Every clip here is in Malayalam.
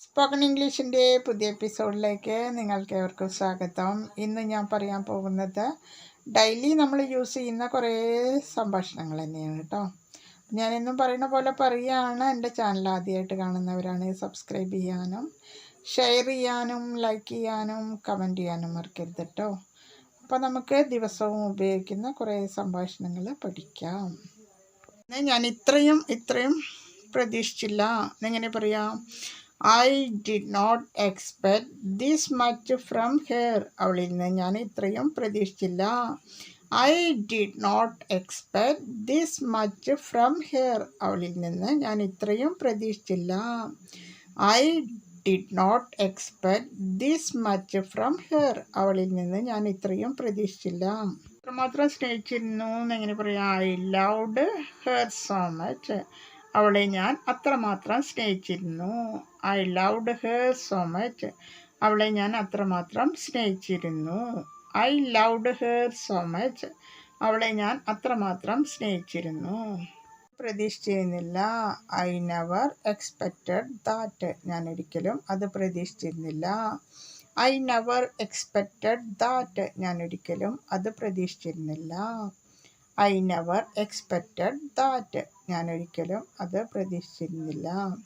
സ്പോക്കൺ ഇംഗ്ലീഷിന്റെ പുതിയ എപ്പിസോഡിലേക്ക് നിങ്ങൾക്ക് ഏവർക്കും സ്വാഗതം. ഇന്ന് ഞാൻ പറയാൻ പോകുന്നത് ഡെയിലി നമ്മൾ യൂസ് ചെയ്യുന്ന കുറേ സംഭാഷണങ്ങൾ തന്നെയാണ് കേട്ടോ. ഞാനെന്നും പറയുന്ന പോലെ പറയുകയാണ്. എന്റെ ചാനൽ ആദ്യമായിട്ട് കാണുന്നവരാണ് സബ്സ്ക്രൈബ് ചെയ്യാനും ഷെയർ ചെയ്യാനും ലൈക്ക് ചെയ്യാനും കമന്റ് ചെയ്യാനും മറക്കരുത് കേട്ടോ. അപ്പോൾ നമുക്ക് ദിവസവും ഉപയോഗിക്കുന്ന കുറേ സംഭാഷണങ്ങൾ പഠിക്കാം. ഞാൻ ഇത്രയും ഇത്രയും പ്രതീക്ഷിച്ചില്ല. എങ്ങനെ പറയാം? I did not expect this much from her അവളിൽ നിന്ന് ഞാൻ ഇത്രയും പ്രതീക്ഷിച്ചില്ല. I did not expect this much from her അവളിൽ നിന്ന് ഞാൻ ഇത്രയും പ്രതീക്ഷിച്ചില്ല. I did not expect this much from her അവളിൽ നിന്ന് ഞാൻ ഇത്രയും പ്രതീക്ഷിച്ചില്ല. അത്രമാത്രം സ്നേഹിച്ചിരുന്നു എന്നെങ്ങനെ പറയാം. I loved her so much അവളെ ഞാൻ അത്രമാത്രം സ്നേഹിച്ചിരുന്നു. I loved her so much അവളെ ഞാൻ അത്രമാത്രം സ്നേഹിച്ചിരുന്നു. I loved her so much അവളെ ഞാൻ അത്രമാത്രം സ്നേഹിച്ചിരുന്നു. പ്രതീക്ഷിച്ചിരുന്നില്ല. ഐ നെവർ എക്സ്പെക്റ്റഡ് ദാറ്റ് ഞാൻ ഒരിക്കലും അത് പ്രതീക്ഷിച്ചിരുന്നില്ല. ഐ നെവർ എക്സ്പെക്റ്റഡ് ദാറ്റ് ഞാൻ ഒരിക്കലും അത് പ്രതീക്ഷിച്ചിരുന്നില്ല. ഐ നെവർ എക്സ്പെക്റ്റഡ് ദാറ്റ് ഞാൻ ഒരിക്കലും അത് പ്രതീക്ഷിച്ചിരുന്നില്ല.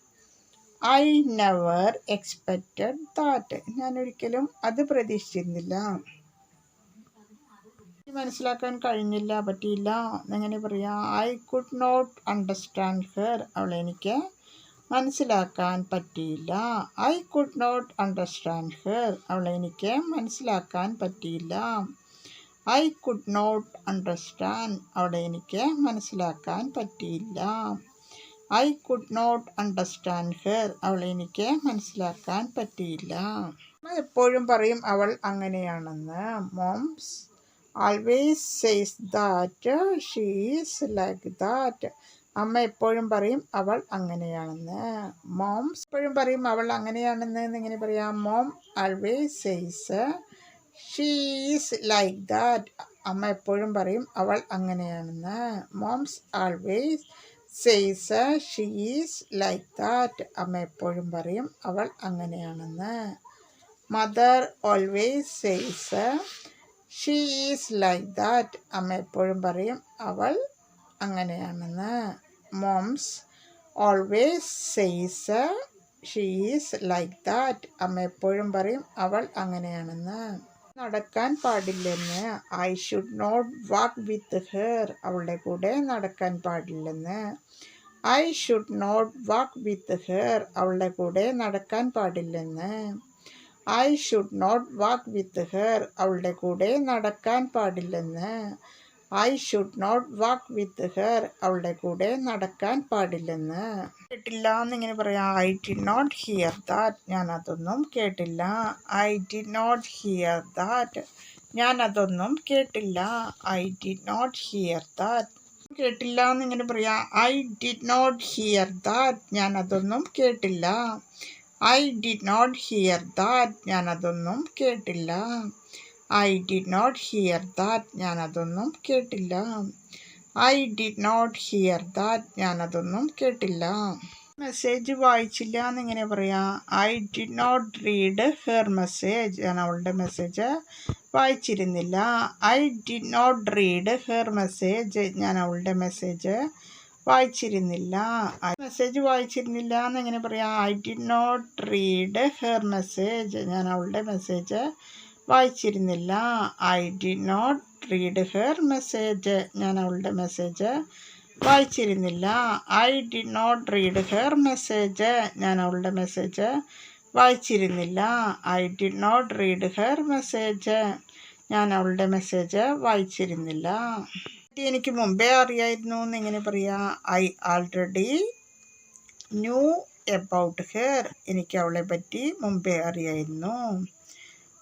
ഐ നെവർ എക്സ്പെക്റ്റഡ് ദാറ്റ് ഞാൻ ഒരിക്കലും അത് പ്രതീക്ഷിച്ചിരുന്നില്ല. മനസ്സിലാക്കാൻ കഴിഞ്ഞില്ല പറ്റിയില്ല. എങ്ങനെ പറയാം I could not understand her അവളെ എനിക്ക് മനസ്സിലാക്കാൻ പറ്റിയില്ല. I could not understand her അവളെ എനിക്ക് മനസ്സിലാക്കാൻ പറ്റിയില്ല. ഐ കുഡ് നോട്ട് അണ്ടർസ്റ്റാൻഡ് അവളെ എനിക്ക് മനസ്സിലാക്കാൻ പറ്റിയില്ല. I could not understand her അവൾ എനിക്ക് മനസ്സിലാക്കാൻ പറ്റിയില്ല. എപ്പോഴും പറയും അവൾ അങ്ങനെയാണെന്ന്. Moms always says that she's like that അമ്മ എപ്പോഴും പറയും അവൾ അങ്ങനെയാണെന്ന്. മോംസ് എപ്പോഴും പറയും അവൾ അങ്ങനെയാണെന്ന് എന്നിങ്ങനെ പറയാം. Mom always says she's like that അമ്മ എപ്പോഴും പറയും അവൾ അങ്ങനെയാണെന്ന്. Moms always says she's like that അമ്മ എപ്പോഴും പറയും അവൾ അങ്ങനെയാണെന്ന്. Mother always says she's like that അമ്മ എപ്പോഴും പറയും അവൾ അങ്ങനെയാണെന്ന്. Moms always says she's like that അമ്മ എപ്പോഴും പറയും അവൾ അങ്ങനെയാണെന്ന്. നടക്കാൻ പാടില്ലെന്ന്. I should not walk with her അവളുടെ കൂടെ നടക്കാൻ പാടില്ലെന്ന്. I should not walk with her അവളുടെ കൂടെ നടക്കാൻ പാടില്ലെന്ന്. I should not walk with her അവളുടെ കൂടെ നടക്കാൻ പാടില്ലെന്ന്. I should not walk with her അവളുടെ കൂടെ നടക്കാൻ പാടില്ലെന്ന്. കേട്ടില്ല എന്നിങ്ങനെ പറയാം. I did not hear that ഞാൻ അതൊന്നും കേട്ടില്ല. I did not hear that ഞാൻ അതൊന്നും കേട്ടില്ല. I did not hear that കേട്ടില്ല എന്നിങ്ങനെ പറയാം. I did not hear that ഞാൻ അതൊന്നും കേട്ടില്ല. I did not hear that ഞാൻ അതൊന്നും കേട്ടില്ല. I did not hear that ഞാനതൊന്നും കേട്ടില്ല. I did not hear that ഞാനതൊന്നും കേട്ടില്ല. മെസ്സേജ് വായിച്ചില്ല എന്നിങ്ങനെ പറയാം. I did not read her message ഞാൻ അവളുടെ message വായിച്ചിരുന്നില്ല. I did not read her message ഞാൻ അവളുടെ മെസ്സേജ് വായിച്ചിരുന്നില്ല. മെസ്സേജ് വായിച്ചിരുന്നില്ല എന്നിങ്ങനെ പറയാം. I did not read her message ഞാൻ അവളുടെ message വായിച്ചിരുന്നില്ല. I did not read her message ഞാൻ അവളുടെ message വായിച്ചിരുന്നില്ല. I did not read her message ഞാൻ അവളുടെ message വായിച്ചിരുന്നില്ല. I did not read her message ഞാൻ അവളുടെ മെസ്സേജ് വായിച്ചിരുന്നില്ല. എനിക്ക് മുമ്പേ അറിയായിരുന്നു എന്ന് എന്നിങ്ങനെ പറയാം I already knew about her എനിക്ക് അവളെ പറ്റി മുമ്പേ അറിയായിരുന്നു.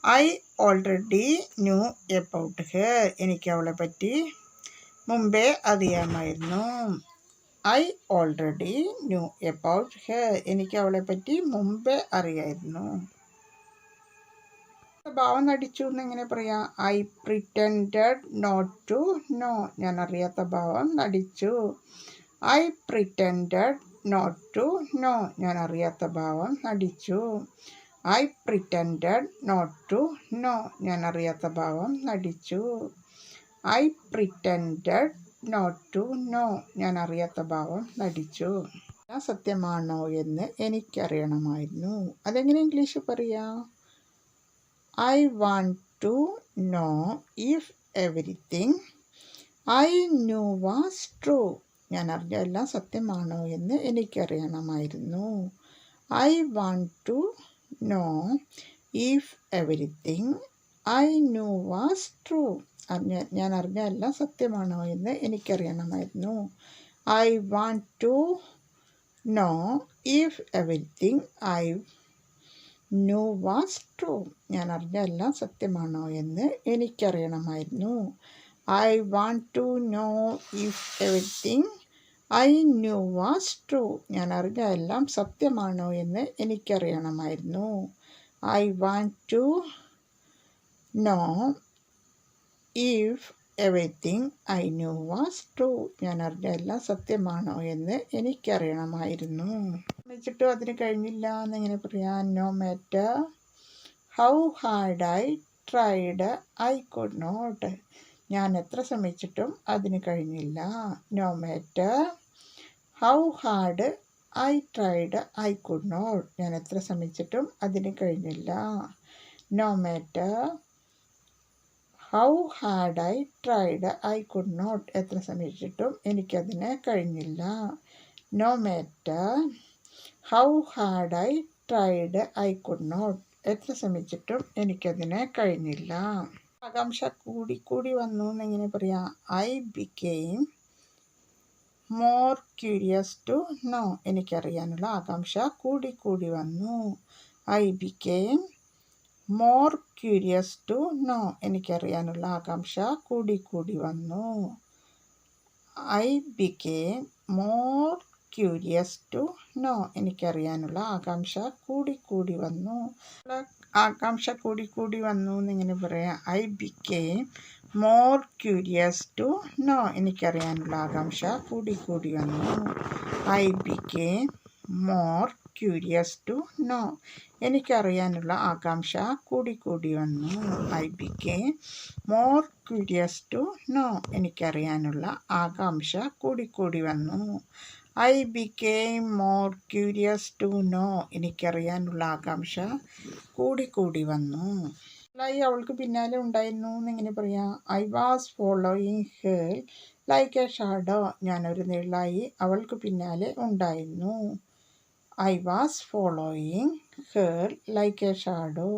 I already knew about her എനിക്ക് അവളെ പറ്റി മുമ്പേ അറിയാമായിരുന്നു. I already knew about her എനിക്ക് അവളെ പറ്റി മുമ്പേ അറിയായിരുന്നു. ഭാവം നടിച്ചു എന്നെങ്ങനെ പറയാം I pretended not to know ഞാൻ അറിയാത്ത ഭാവം നടിച്ചു. I pretended not to know ഞാൻ അറിയാത്ത ഭാവം നടിച്ചു. I pretend not to know ഞാൻ അറിയാത്ത ഭാവം നടിച്ചു. I pretend not to know ഞാൻ അറിയാത്ത ഭാവം നടിച്ചു. ഞാൻ സത്യമാണോ എന്ന് എനിക്കറിയണമായിരുന്നു. അതെങ്ങനെ ഇംഗ്ലീഷ് പറയാം? I want to know if everything I knew was true ഞാൻ അറിഞ്ഞ എല്ലാം സത്യമാണോ എന്ന് എനിക്കറിയണമായിരുന്നു. I want to know if everything I knew was true അറിഞ്ഞ ഞാൻ അറിഞ്ഞ എല്ലാം സത്യമാണോ എന്ന് എനിക്കറിയണമായിരുന്നു. I want to know if everything I knew was true ഞാൻ അറിഞ്ഞ എല്ലാം സത്യമാണോ എന്ന് എനിക്കറിയണമായിരുന്നു. I want to know if everything I knew was true ഞാൻ അറിഞ്ഞ എല്ലാം സത്യമാണോ എന്ന് എനിക്കറിയണമായിരുന്നു. I want to know if everything I knew was true ഞാൻ അറിഞ്ഞ എല്ലാം സത്യമാണോ എന്ന് എനിക്കറിയണമായിരുന്നു. വെച്ചിട്ടും അതിന് കഴിഞ്ഞില്ല എന്നിങ്ങനെ പറയാം no matter how hard I tried I could not ഞാൻ എത്ര ശ്രമിച്ചിട്ടും അതിന് കഴിഞ്ഞില്ല. No matter how hard I tried I could not ഞാൻ എത്ര ശ്രമിച്ചിട്ടും അതിന് കഴിഞ്ഞില്ല. No matter how hard I tried I could not എത്ര ശ്രമിച്ചിട്ടും എനിക്കതിന് കഴിഞ്ഞില്ല. No matter how hard I tried I could not എത്ര ശ്രമിച്ചിട്ടും എനിക്കതിന് കഴിഞ്ഞില്ല. ആകാംക്ഷ കൂടി കൂടി വന്നു എന്നെങ്ങനെ പറയാം. I became more curious to know എനിക്കറിയാനുള്ള ആകാംക്ഷ കൂടി കൂടി വന്നു. I became more curious to know എനിക്കറിയാനുള്ള ആകാംക്ഷ കൂടി കൂടി വന്നു. I became more curious to know എനിക്കറിയാനുള്ള ആകാംക്ഷ കൂടി കൂടി വന്നു. ആകാംക്ഷ കൂടി കൂടി വന്നു എന്നിങ്ങനെ പറയാം. I became more curious to know എനിക്കറിയാനുള്ള ആകാംക്ഷ കൂടി കൂടി വന്നു. I became more curious to know എനിക്കറിയാനുള്ള ആകാംക്ഷ കൂടിക്കൂടി വന്നു. I became more curious to know എനിക്കറിയാനുള്ള ആകാംക്ഷ കൂടിക്കൂടി വന്നു. I became more curious to know എനിക്കറിയാനുള്ള ആകാംക്ഷ കൂടിക്കൂടി വന്നു. ലൈ അവൾക്ക് പിന്നാലെ ഉണ്ടായിരുന്നു എന്നിങ്ങനെ പറയാം I was following her like a shadow ഞാനൊരു നീളായി അവൾക്ക് പിന്നാലെ ഉണ്ടായിരുന്നു. I was following her like a shadow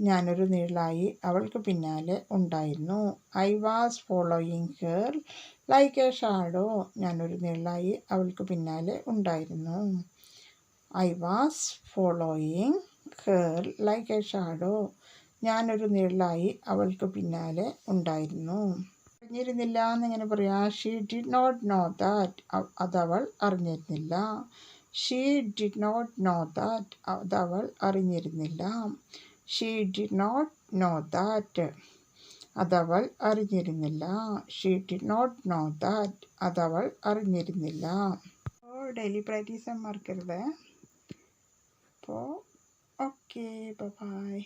ഞാനൊരു നിഴലായി അവൾക്ക് പിന്നാലെ ഉണ്ടായിരുന്നു. I was following her like a shadow ഞാനൊരു നിഴലായി അവൾക്ക് പിന്നാലെ ഉണ്ടായിരുന്നു. I was following her like a shadow ഞാനൊരു നിഴലായി അവൾക്ക് പിന്നാലെ ഉണ്ടായിരുന്നു. അറിഞ്ഞിരുന്നില്ല എന്നിങ്ങനെ പറയാം she did not know that അതവൾ അറിഞ്ഞിരുന്നില്ല. She did not know that അതവൾ അറിഞ്ഞിരുന്നില്ല. She did not know that അതവൾ അറിഞ്ഞിരുന്നില്ല. She did not know that അതവൾ അറിഞ്ഞിരുന്നില്ല. അപ്പോൾ ഡെയിലി പ്രാക്ടീസ് മറക്കരുത് അപ്പോൾ ഓക്കെ ബൈ